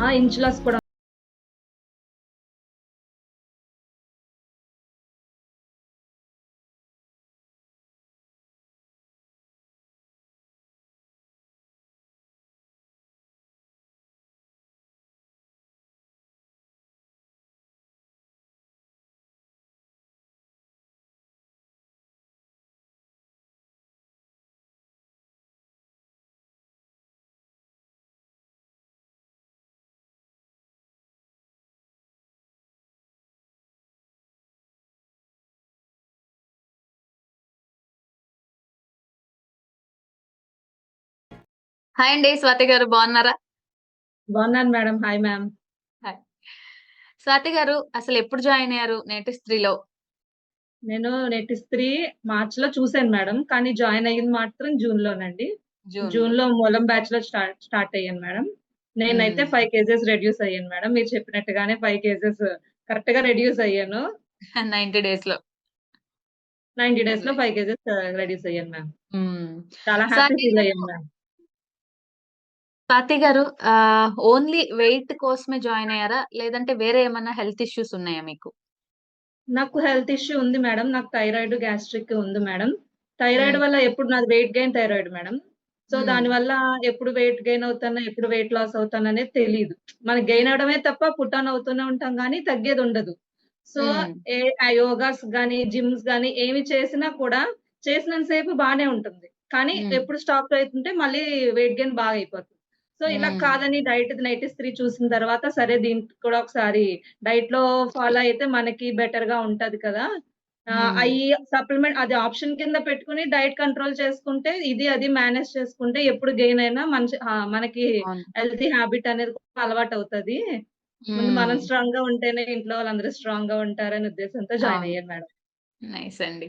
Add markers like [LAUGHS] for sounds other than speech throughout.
ఆ! ఇంచ్ కూడా హాయ్ అండి స్వాతి గారు బాగున్నారా? బాగున్నాను madam. Hi ma'am hi Swathi garu అసలు ఎప్పుడు జాయిన్ అయ్యారు నేటి స్త్రీలో? నేను నెట్ స్త్రీ మార్చ్లో చూసాను మేడం కానీ జాయిన్ అయ్యింది మాత్రం జూన్ లోనండి జూన్లో మూలం బ్యాచ్లో స్టార్ట్ స్టార్ట్ అయ్యాను మేడం. నేనైతే. ఫైవ్ కేజెస్ రెడ్యూస్ అయ్యాను మేడం. మీరు చెప్పినట్టుగానే ఫైవ్ కేజెస్ కరెక్ట్గా రెడ్యూస్ అయ్యాను. [LAUGHS] నైన్టీ డేస్లో నైన్టీ డేస్లో ఫైవ్ కేజెస్ రెడ్యూస్ అయ్యాను మ్యామ్. చాలా హ్యాపీ ఫీల్ అయ్యాను ma'am. Swathi garu only weight కోసమే జాయిన్ అయ్యారా? లేదంటే వేరే ఏమైనా హెల్త్ ఇష్యూస్ ఉన్నాయా మీకు? నాకు హెల్త్ ఇష్యూ ఉంది మేడం నాకు థైరాయిడ్ గ్యాస్ట్రిక్ ఉంది మేడం థైరాయిడ్ మ్మ్. వల్ల ఎప్పుడు నాది weight gain thyroid madam so. దాని వల్ల ఎప్పుడు వెయిట్ గెయిన్ అవుతానో ఎప్పుడు వెయిట్ లాస్ అవుతాను అనేది తెలియదు మనకి గెయిన్ అవడమే తప్ప పుట్ ఆన్ అవుతూనే ఉంటాం కానీ తగ్గేది ఉండదు. సో మ్మ్. ఏ ఆ యోగాస్ గానీ జిమ్స్ గానీ ఏమి చేసినా కూడా చేసినంత సేపు బాగానే ఉంటుంది. కానీ మ్మ్. ఎప్పుడు స్టాప్ అవుతుంటే మళ్ళీ వెయిట్ గెయిన్ బాగా అయిపోతుంది. సో ఇలా. కాదని డైట్ నైట్ త్రీ చూసిన తర్వాత సరే దీనికి కూడా ఒకసారి డైట్లో ఫాలో అయితే మనకి బెటర్గా ఉంటది కదా. అయి సప్లిమెంట్ అది ఆప్షన్ కింద పెట్టుకుని డైట్ కంట్రోల్ చేసుకుంటే ఇది అది మేనేజ్ చేసుకుంటే ఎప్పుడు గెయిన్ అయినా ఆ, మనకి హెల్తీ హ్యాబిట్ అనేది కూడా అలవాటు అవుతది మనం. స్ట్రాంగ్గా ఉంటేనే ఇంట్లో వాళ్ళందరూ స్ట్రాంగ్గా ఉంటారనే ఉద్దేశంతో జాయిన్ అయ్యాను మేడం నైస్ అండి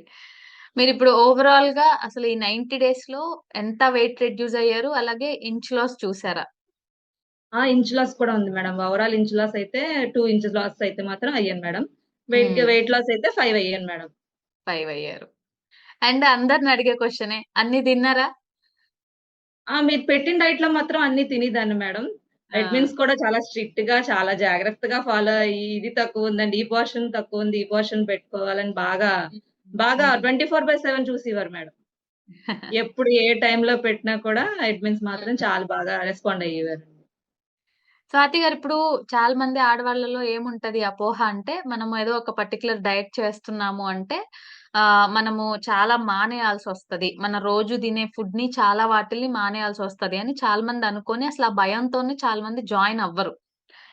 మీరు ఇప్పుడు ఓవరాల్గా అసలు ఈ నైన్టీ డేస్లో ఎంత వెయిట్ రెడ్యూస్ అయ్యారు? అలాగే ఇంచ్ లాస్ చూసారా? ఆ ఇంచ్ లాస్ కూడా ఉంది మేడం. ఓవరాల్ ఇంచ్ లాస్ అయితే టూ ఇంచ్ లాస్ అయితే మాత్రం అయ్యాను మేడం. వెయిట్. వెయిట్ లాస్ అయితే ఫైవ్ అయ్యాను మేడం. ఫైవ్ అయ్యారు. అండ్ అందరిని అడిగే క్వశ్చనే అన్ని తిన్నారా? ఆ మీరు పెట్టిన డైట్లో మాత్రం అన్ని తినేదాన్ని మేడం. అడ్మిన్స్ కూడా చాలా స్ట్రిక్ట్గా చాలా జాగ్రత్తగా ఫాలో అయ్యి ఇది తక్కువ ఉందండి ఈ పోర్షన్ తక్కువ ఉంది ఈ పోర్షన్ పెట్టుకోవాలని బాగా బాగా. ట్వంటీ ఫోర్ బై సెవెన్ చూసేవారు మేడం. [LAUGHS] ఎప్పుడు ఏ టైంలో పెట్టినా కూడా అడ్మిన్స్ మాత్రం చాలా బాగా రెస్పాండ్ అయ్యేవారు. స్వాతి గారు ఇప్పుడు చాలా మంది ఆడవాళ్ళలో ఏముంటది? అపోహ అంటే మనము ఏదో ఒక పర్టికులర్ డైట్ చేస్తున్నాము అంటే ఆ మనము చాలా మానేయాల్సి వస్తది. మన రోజు తినే ఫుడ్ని చాలా వాటిల్ని మానేయాల్సి వస్తది అని చాలా మంది అనుకొని అసలు ఆ భయంతోనే చాలా మంది జాయిన్ అవ్వరు.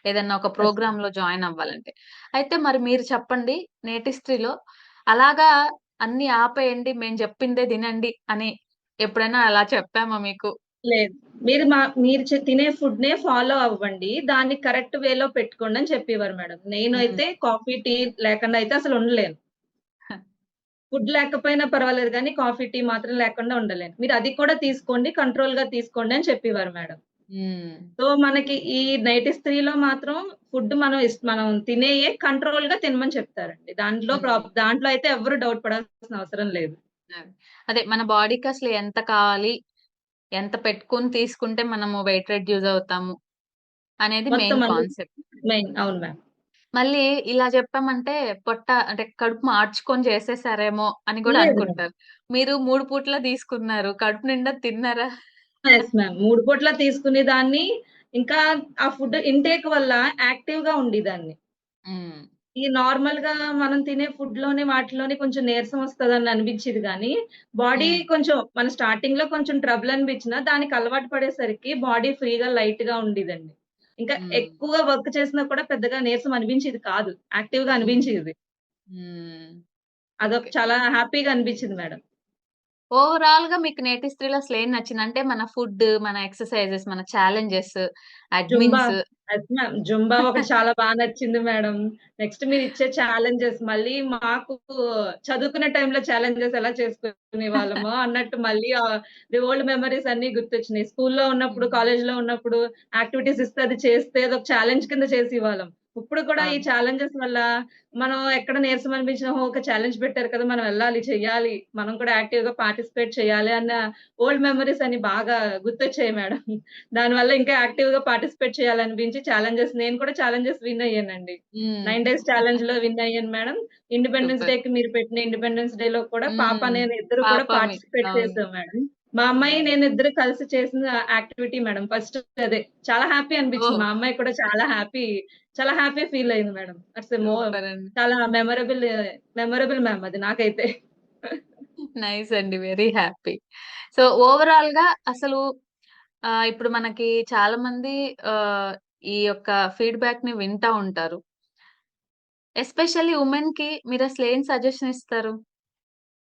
ఏదన్నా ఒక ప్రోగ్రామ్లో జాయిన్ అవ్వాలంటే. అయితే మరి మీరు చెప్పండి నేటి స్త్రీలో అలాగా అన్ని ఆపేయండి మేము చెప్పిందే తినండి అని ఎప్పుడైనా అలా చెప్పామా మీకు? లేదు. మీరు మా మీరు చె- తినే ఫుడ్ నే ఫాలో అవ్వండి. దాన్ని కరెక్ట్ వేలో పెట్టుకోండి అని చెప్పేవారు మేడం. నేను అయితే కాఫీ టీ లేకుండా అయితే అసలు ఉండలేను. [LAUGHS] ఫుడ్ లేకపోయినా పర్వాలేదు కానీ కాఫీ టీ మాత్రం లేకుండా ఉండలేను. మీరు అది కూడా తీసుకోండి కంట్రోల్గా తీసుకోండి అని చెప్పేవారు మేడం. సో మనకి ఈ నైట్ స్త్రీలో మాత్రం ఫుడ్ మనం మనం తినేయే కంట్రోల్గా తినమని చెప్తారండి. దాంట్లో దాంట్లో అయితే ఎవరు డౌట్ పడాల్సిన అవసరం లేదు. అదే. మన బాడీకి అసలు ఎంత కావాలి ఎంత పెట్టుకొని తీసుకుంటే మనము వెయిట్ రెడ్యూస్ అవుతాము అనేది మెయిన్ కాన్సెప్ట్ మెయిన్ అవును మ్యామ్ మళ్ళీ ఇలా చెప్పామంటే పొట్ట అంటే కడుపు మార్చుకొని చేసేసారేమో అని కూడా అనుకుంటారు. మీరు మూడు పూట్ల తీసుకున్నారు కడుపు నిండా తిన్నారా? ఎస్ మ్యామ్ మూడు పూట్ల తీసుకునే దాన్ని ఇంకా ఆ ఫుడ్ ఇంటేక్ వల్ల యాక్టివ్గా ఉండేదాన్ని ఈ నార్మల్గా మనం తినే ఫుడ్లోనే వాటిలోనే కొంచెం నీరసం వస్తుందని అనిపించేది కానీ బాడీ. కొంచెం మన స్టార్టింగ్లో కొంచెం ట్రబుల్ అనిపించినా దానికి అలవాటు పడేసరికి బాడీ ఫ్రీగా లైట్గా ఉండేదండి ఇంకా. ఎక్కువగా వర్క్ చేసినా కూడా పెద్దగా నీరసం అనిపించేది కాదు యాక్టివ్గా అనిపించేది. అదొక. చాలా హ్యాపీగా అనిపించింది మేడం ఓవరాల్గా మీకు నేటి స్త్రీలో అసలు ఏం నచ్చింది. అంటే మన ఫుడ్ మన ఎక్సర్సైజెస్ మన ఛాలెంజెస్ జుంబా అడ్మిన్స్. ఒకటి చాలా బాగా నచ్చింది మేడం. నెక్స్ట్ మీరు ఇచ్చే ఛాలెంజెస్ మళ్ళీ మాకు చదువుకునే టైంలో ఛాలెంజెస్ ఎలా చేసుకునే వాళ్ళమో [LAUGHS] అన్నట్టు మళ్ళీ ది ఓల్డ్ మెమరీస్ అన్ని గుర్తొచ్చినాయి. స్కూల్లో ఉన్నప్పుడు కాలేజ్లో ఉన్నప్పుడు యాక్టివిటీస్ ఇస్తే అది చేస్తే అది ఒక ఛాలెంజ్ కింద చేసి వాళ్ళం ఇప్పుడు కూడా ఈ. ఛాలెంజెస్ వల్ల మనం ఎక్కడ నీరసం అనిపించినా! ఒక ఛాలెంజ్ పెట్టారు కదా! మనం వెళ్ళాలి, చెయ్యాలి. మనం కూడా యాక్టివ్‌గా పార్టిసిపేట్ చేయాలి అన్న ఓల్డ్ మెమోరీస్ అన్ని బాగా గుర్తొచ్చాయి మేడం. దానివల్ల ఇంకా యాక్టివ్‌గా పార్టిసిపేట్ చేయాలనిపించి ఛాలెంజెస్ నేను కూడా ఛాలెంజెస్ విన్ అయ్యానండి. 9 డేస్ ఛాలెంజ్‌లో విన్ అయ్యాను మేడం. Independence super. డేకి మీరు పెట్టిన ఇండిపెండెన్స్ డేలో కూడా పాప. నేను ఇద్దరు కూడా పార్టిసిపేట్. చేసాం మేడం. మా అమ్మాయి, నేను ఇద్దరు కలిసి చేసిన యాక్టివిటీ మేడం. ఫస్ట్ అదే. చాలా హ్యాపీ అనిపించింది. మా అమ్మాయి కూడా చాలా హ్యాపీ చాలా హ్యాపీ ఫీల్ అయింది మేడం. అండి. చాలా మెమరబుల్ మెమరబుల్ మ్యామ్ అది నాకైతే. నైస్ అండి. Very happy. సో, ఓవరాల్‌గా అసలు ఆహ్, ఇప్పుడు మనకి చాలా మంది ఈ యొక్క ఫీడ్‌బ్యాక్‌ని వింటా ఉంటారు. ఎస్పెషల్లీ వుమెన్‌కి మీరసలు ఏం సజెషన్ ఇస్తారు?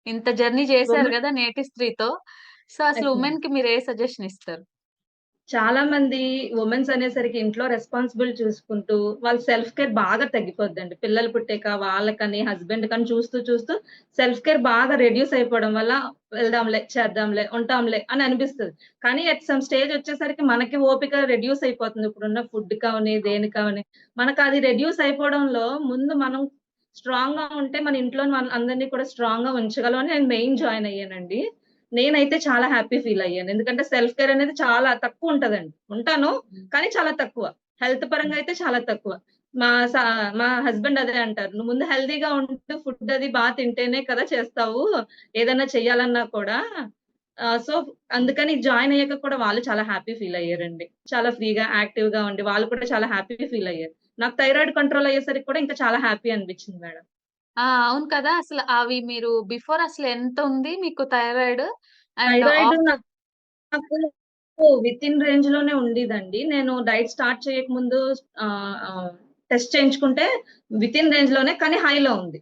ఇంత జర్నీ చేశారు గదా! నేటి స్త్రీతో. సో, అసలు మ్యామ్. వుమెన్‌కి మీరు ఏ సజెషన్ ఇస్తారు? చాలా మంది వుమెన్స్ అనేసరికి ఇంట్లో రెస్పాన్సిబుల్ చూసుకుంటూ, వాళ్ళ సెల్ఫ్ కేర్ బాగా తగ్గిపోద్దండి. పిల్లలు పుట్టాక వాళ్ళకని, హస్బెండ్ కని చూస్తూ, చూస్తూ సెల్ఫ్ కేర్ బాగా రెడ్యూస్ అయిపోవడం వల్ల వెళ్దాంలే, చేద్దాంలే, ఉంటాంలే అని అనిపిస్తది. కానీ అట్ సమ్ స్టేజ్ వచ్చేసరికి మనకి ఓపిక రెడ్యూస్ అయిపోతుంది. ఇప్పుడున్న ఫుడ్ కావని, దేనికవని. మనకది రెడ్యూస్ అయిపోవడంలో ముందు మనం స్ట్రాంగ్‌గా ఉంటే మన ఇంట్లోని మన అందరిని కూడా స్ట్రాంగ్‌గా ఉంచగలం అని నేను మెయిన్ జాయిన్ అయ్యానండి. నేనైతే చాలా హ్యాపీ ఫీల్ అయ్యాను. ఎందుకంటే సెల్ఫ్ కేర్ అనేది చాలా తక్కువ ఉంటదండి. ఉంటాను. కానీ చాలా తక్కువ. హెల్త్ పరంగా. అయితే చాలా తక్కువ. మా సా మా హస్బెండ్ అదే అంటారు. "నువ్వు ముందు హెల్తీగా ఉంటూ ఫుడ్ అది బా తింటేనే కదా చేస్తావు. ఏదన్నా చేయాలన్నా కూడా." సో, అందుకని జాయిన్ అయ్యాక కూడా వాళ్ళు చాలా హ్యాపీ ఫీల్ అయ్యారండి. చాలా ఫ్రీగా, యాక్టివ్‌గా ఉండి వాళ్ళు కూడా చాలా హ్యాపీ ఫీల్ అయ్యారు. నాకు థైరాయిడ్ కంట్రోల్ అయ్యేసరికి కూడా ఇంకా చాలా హ్యాపీ అనిపించింది మేడం. ఆ! అవును కదా! అసలు అవి మీరు బిఫోర్ అసలు ఎంత ఉంది మీకు థైరాయిడ్? అండ్ థైరాయిడ్ ఆఫ్టర్ నాకు వితిన్ రేంజ్‌లోనే ఉండేదండి. నేను డైట్ స్టార్ట్ చేయకముందు ఆహ్, ఆహ్, టెస్ట్ చేయించుకుంటే వితిన్ రేంజ్‌లోనే కానీ హైలో ఉంది.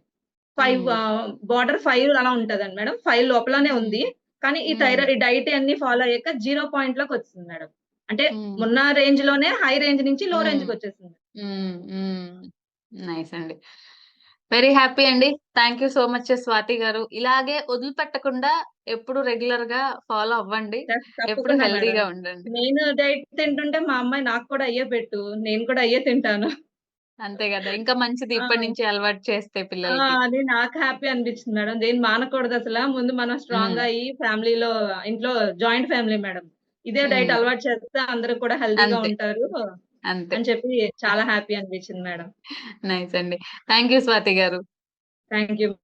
5 హ్మ్. ఆహ్, బోర్డర్ 5 అలా ఉంటదండి మేడం. 5 లోపలనే హ్మ్. ఉంది. కానీ ఈ హ్మ్. థైరాయిడ్ ఈ డైట్ అన్నీ ఫాలో అయ్యాక 0 పాయింట్‌లోకొచ్చేసింది మేడం. అంటే హ్మ్. ఉన్న రేంజ్‌లోనే హై రేంజ్ నుంచి లో హ్మ్. రేంజ్‌కొచ్చేసింది. హ్మ్. హ్మ్. నైస్ అండి. వెరీ హ్యాపీ అండి. Thank you so much Swathi garu. ఇలాగే వదిలిపెట్టకుండా ఎప్పుడు రెగ్యులర్‌గా ఫాలో అవ్వండి. ఎప్పుడు. హెల్తీగా ఉండండి. నేను డైట్ తింటుంటే మా అమ్మాయి నాకు కూడా అయ్యే పెట్టు. నేను కూడా అయ్యే తింటాను. అంతే గదా! ఇంకా మంచిది! ఇప్పటి నుంచి అలవాటు చేస్తే ఆ! పిల్లలకి. అది నాకు హ్యాపీ అనిపించింది మేడం. దేన్ని మానకూడదసల. ముందు మనం హ్మ్. స్ట్రాంగ్‌గా అయ్యి ఫ్యామిలీలో ఇంట్లో జాయింట్ ఫ్యామిలీ మేడం. ఇదే డైట్. అలవాటు చేస్తే అందరూ కూడా హెల్తీగా అంతే. ఉంటారు. అంతే. అని చెప్పి చాలా హ్యాపీ అనిపించింది మేడం. నైస్ అండి. Thank you Swathi garu. Thank you.